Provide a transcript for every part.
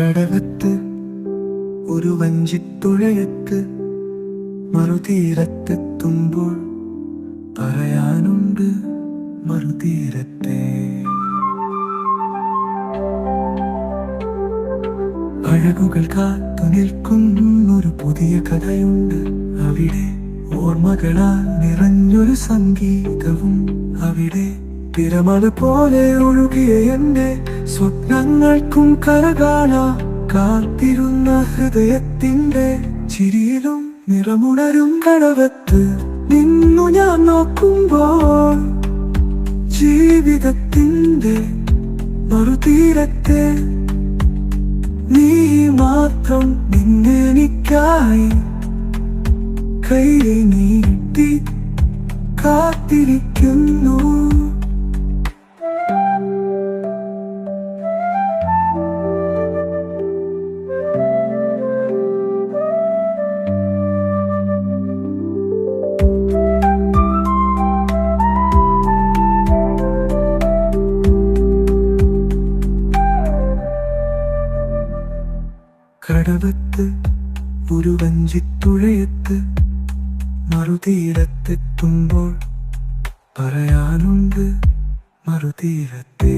കടവത്ത് ഒരു വഞ്ചിത്തുഴയത്ത് മറുതീരത്തെത്തുമ്പോൾ പറയാനുണ്ട് മറുതീരത്തെ. അഴകുകൾ കാത്തു നിൽക്കുന്നൊരു പുതിയ കഥയുണ്ട്. അവിടെ ഓർമ്മകളാൽ നിറഞ്ഞൊരു സംഗീതവും അവിടെ തിരമല പോലെ ഒഴുകിയ എന്റെ സ്വപ്നങ്ങൾക്കും കരകാണ കാത്തിരുന്ന ഹൃദയത്തിന്റെ ചിരിയിലും നിറമുണരും കടവത്ത് നിന്നു ഞാൻ നോക്കുമ്പോൾ ജീവിതത്തിന്റെ മറുതീരത്തെ നീ മാത്രം നിന്നെനിക്കായി കൈ നീട്ടി കാത്തിരിക്കുന്നു. കടവത്ത് ഒരു വഞ്ചിത്തുഴയത്ത് മറുതീരത്തെത്തുമ്പോൾ പറയാനുണ്ട് മറുതീരത്തെ.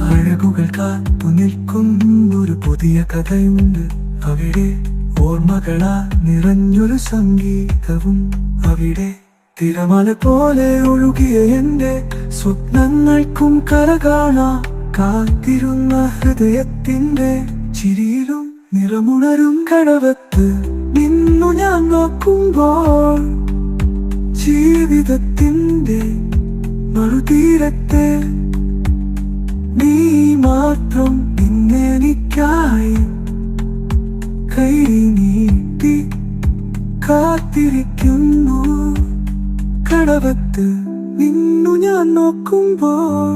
അഴകുകൾ കാത്തു നിൽക്കുന്നൊരു പുതിയ കഥയുണ്ട്. അവിടെ ഓർമ്മകളാ നിറഞ്ഞൊരു സംഗീതവും. അവിടെ തിരമല പോലെ ഒഴുകിയ എന്റെ സ്വപ്നങ്ങൾക്കും കര കാണാ. കാത്തിരുന്ന ഹൃദയത്തിന്റെ ചിരിയിലും നിറമുണരും കടവത്ത് നിന്നു ഞാൻ നോക്കുമ്പോൾ ജീവിതത്തിന്റെ മറുതീരത്തെ നീ മാത്രം ഇന്നെനിക്കായി കൈ നീട്ടി കാത്തിരിക്കുന്നു. കടവത്ത് നിന്നു ഞാൻ നോക്കുമ്പോൾ